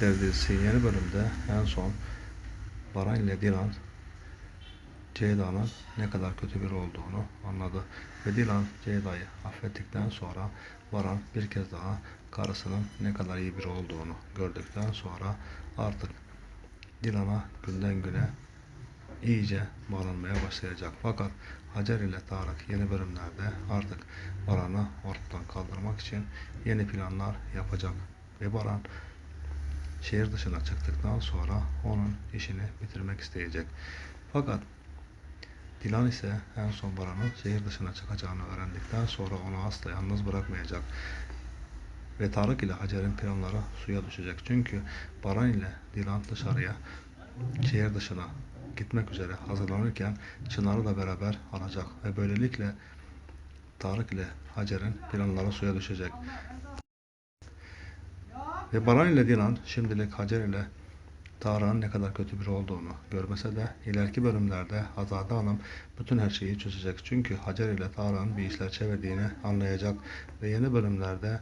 Dizisi yeni bölümde en son Baran ile Dilan Ceyda'nın ne kadar kötü biri olduğunu anladı. Ve Dilan Ceyda'yı affettikten sonra Baran bir kez daha karısının ne kadar iyi biri olduğunu gördükten sonra artık Dilan'a günden güne iyice bağlanmaya başlayacak. Fakat Hacer ile Tarık yeni bölümlerde artık Baran'ı ortadan kaldırmak için yeni planlar yapacak. Ve Baran şehir dışına çıktıktan sonra onun işini bitirmek isteyecek. Fakat Dilan ise en son Baran'ın şehir dışına çıkacağını öğrendikten sonra onu asla yalnız bırakmayacak. Ve Tarık ile Hacer'in planları suya düşecek. Çünkü Baran ile Dilan dışarıya şehir dışına gitmek üzere hazırlanırken Çınar'ı da beraber alacak. Ve böylelikle Tarık ile Hacer'in planları suya düşecek. Ve Baran ile Dilan şimdilik Hacer ile Tarık'ın ne kadar kötü biri olduğunu görmese de ileriki bölümlerde Azade Hanım bütün her şeyi çözecek. Çünkü Hacer ile Tarık'ın bir işler çevirdiğini anlayacak ve yeni bölümlerde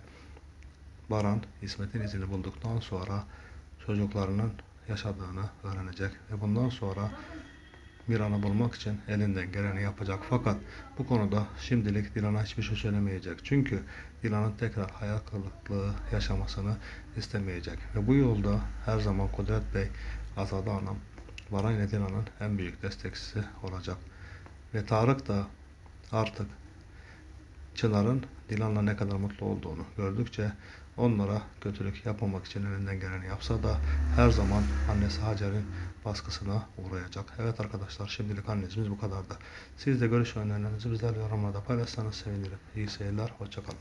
Baran İsmet'in izini bulduktan sonra çocuklarının yaşadığını öğrenecek ve bundan sonra Miran'ı bulmak için elinden geleni yapacak. Fakat bu konuda şimdilik Dilan'a hiçbir şey söylemeyecek. Çünkü Dilan'ın tekrar hayal kırıklığı yaşamasını istemeyecek. Ve bu yolda her zaman Kudret Bey, Azade Hanım, Baran ile Dilan'ın en büyük destekçisi olacak. Ve Tarık da artık Çınar'ın Dilan'la ne kadar mutlu olduğunu gördükçe onlara kötülük yapmamak için elinden geleni yapsa da her zaman annesi Hacer'in baskısına uğrayacak. Evet arkadaşlar şimdilik annesimiz bu kadardı. Siz de görüş ve önerilerinizi bizlerle yorumlarda paylaşsanız sevinirim. İyi seyirler, hoşçakalın.